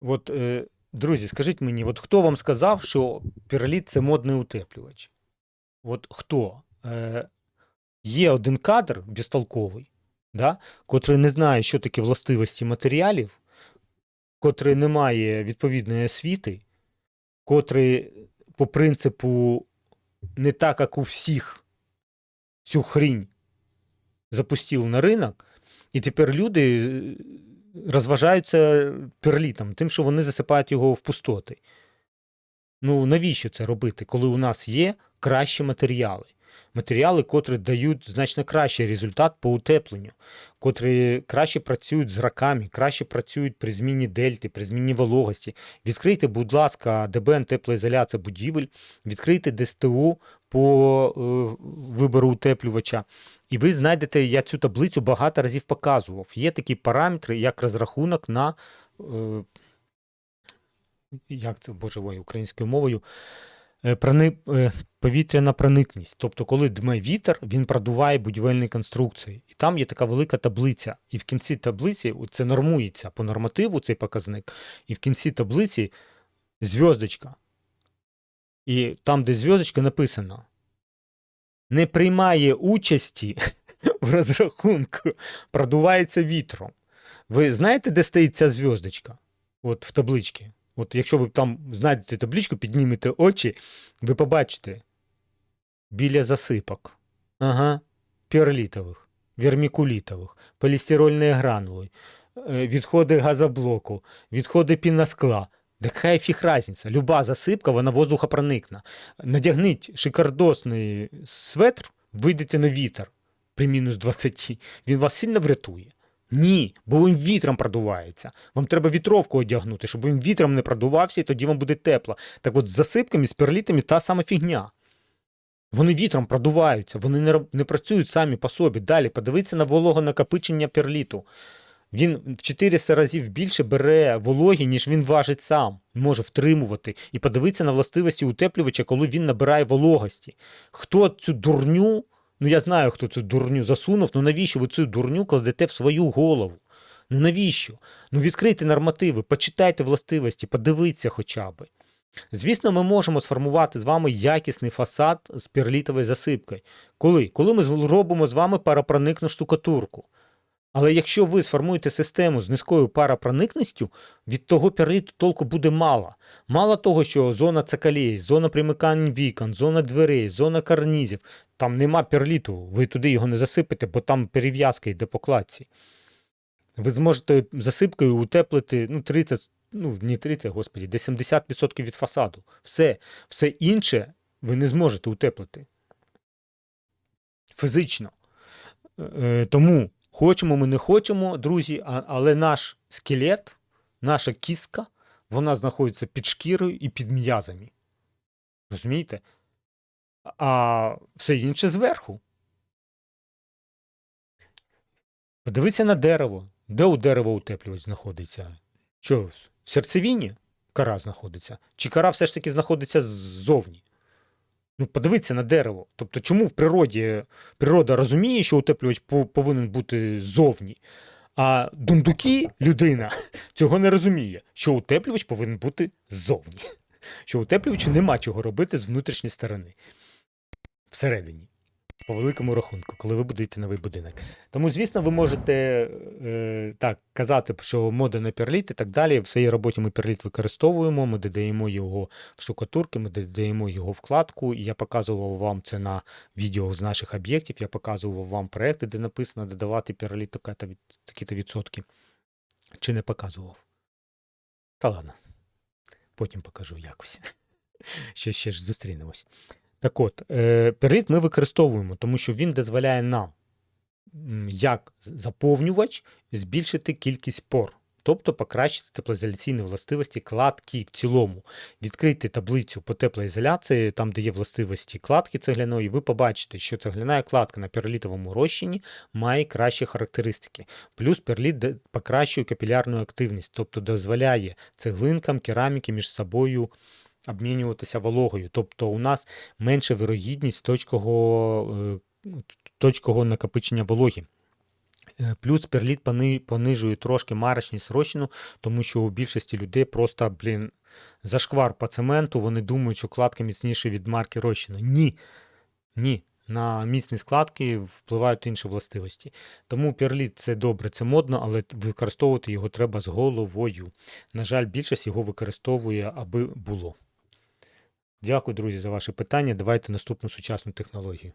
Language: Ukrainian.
От, е, друзі, скажіть мені, от хто вам сказав, що перліт це модний утеплювач? От хто? Е, є один кадр безтолковий, да, котрий не знає, що таке властивості матеріалів, котрий не має відповідної освіти, котрий по принципу не так, як у всіх цю хрінь запустив на ринок, і тепер люди розважаються перлітом, тим, що вони засипають його в пустоти. Ну, навіщо це робити, коли у нас є кращі матеріали? Матеріали, котрі дають значно кращий результат по утепленню, котрі краще працюють з раками, краще працюють при зміні дельти, при зміні вологості. Відкрийте, будь ласка, ДБН теплоізоляція будівель, відкрийте ДСТУ по е, вибору утеплювача. І ви знайдете, я цю таблицю багато разів показував. Є такі параметри, як розрахунок на е, як це боже мой, українською мовою, прони, е, повітряна проникність. Тобто, коли дме вітер, він продуває будівельні конструкції. І там є така велика таблиця. І в кінці таблиці це нормується по нормативу цей показник. І в кінці таблиці зв'язочка. І там, де зв'язочка, написано: не приймає участі в розрахунку, продувається вітром. Ви знаєте, де стоїть ця зв'язочка? От в табличці. От якщо ви там знайдете табличку, піднімете очі, ви побачите біля засипок. Ага, перлітових, вермікулітових, полістирольної гранули, е, відходи газоблоку, відходи піноскла. Да фіг разниця? Люба засипка, вона воздухопроникна. Надягніть шикардосний светр, вийдете на вітер при мінус 20. Він вас сильно врятує. Ні, бо він вітром продувається. Вам треба вітровку одягнути, щоб він вітром не продувався, і тоді вам буде тепло. Так от з засипками, з перлітами та сама фігня. Вони вітром продуваються, вони не, не працюють самі по собі. Далі подивіться на вологонакопичення перліту. Він в 400 разів більше бере вологі, ніж він важить сам, може втримувати. І подивіться на властивості утеплювача, коли він набирає вологості. Хто цю дурню, ну я знаю, хто цю дурню засунув, ну навіщо ви цю дурню кладете в свою голову? Ну навіщо? Ну відкрийте нормативи, почитайте властивості, подивіться хоча б. Звісно, ми можемо сформувати з вами якісний фасад з перлітовою засипкою. Коли? Коли ми зробимо з вами парапроникну штукатурку. Але якщо ви сформуєте систему з низькою парапроникністю, від того перліту толку буде мало. Мало того, що зона цикалей, зона примикань вікон, зона дверей, зона карнізів, там нема перліту, ви туди його не засипете, бо там перев'язка йде по кладці. Ви зможете засипкою утеплити ну, 30, ну не 30, господі, де 70% від фасаду. Все, все інше ви не зможете утеплити. Фізично. Е, Тому хочемо ми не хочемо, друзі, але наш скелет, наша кістка, вона знаходиться під шкірою і під м'язами. Розумієте? А все інше зверху. Подивіться на дерево. Де у дерева утеплювач знаходиться? Що, в серцевині кара знаходиться? Чи кара все ж таки знаходиться ззовні? Ну, подивитися на дерево. Тобто, чому в природі природа розуміє, що утеплювач повинен бути ззовні, а дундуки, людина, цього не розуміє, що утеплювач повинен бути ззовні. Що утеплювачу нема чого робити з внутрішньої сторони. Всередині. По великому рахунку, коли ви будуєте новий будинок. Тому, звісно, ви можете е, так казати, що мода на перліт і так далі. В своїй роботі ми перліт використовуємо, ми додаємо його в штукатурки, ми додаємо його в кладку. І я показував вам це на відео з наших об'єктів. Я показував вам проекти, де написано додавати перліт такі-то відсотки. Чи не показував? Та ладно. Потім покажу якось. Ще, ще ж зустрінемось. Так от, е, перліт ми використовуємо, тому що він дозволяє нам, як заповнювач, збільшити кількість пор, тобто покращити теплоізоляційні властивості кладки в цілому. Відкрийте таблицю по теплоізоляції, там, де є властивості кладки цегляної, ви побачите, що цегляна кладка на перлітовому розчині має кращі характеристики. Плюс перліт покращує капілярну активність, тобто дозволяє цеглинкам, кераміки між собою обмінюватися вологою. Тобто у нас менша вирогідність точкового, е, точкового накопичення вологі. Е, Плюс перліт понижує трошки марочність розчину, тому що у більшості людей просто, блін, зашквар по цементу, вони думають, що кладка міцніша від марки розчину. Ні. Ні. На міцні складки впливають інші властивості. Тому перліт це добре, це модно, але використовувати його треба з головою. На жаль, більшість його використовує, аби було. Дякую, друзі, за ваші питання. Давайте наступну сучасну технологію.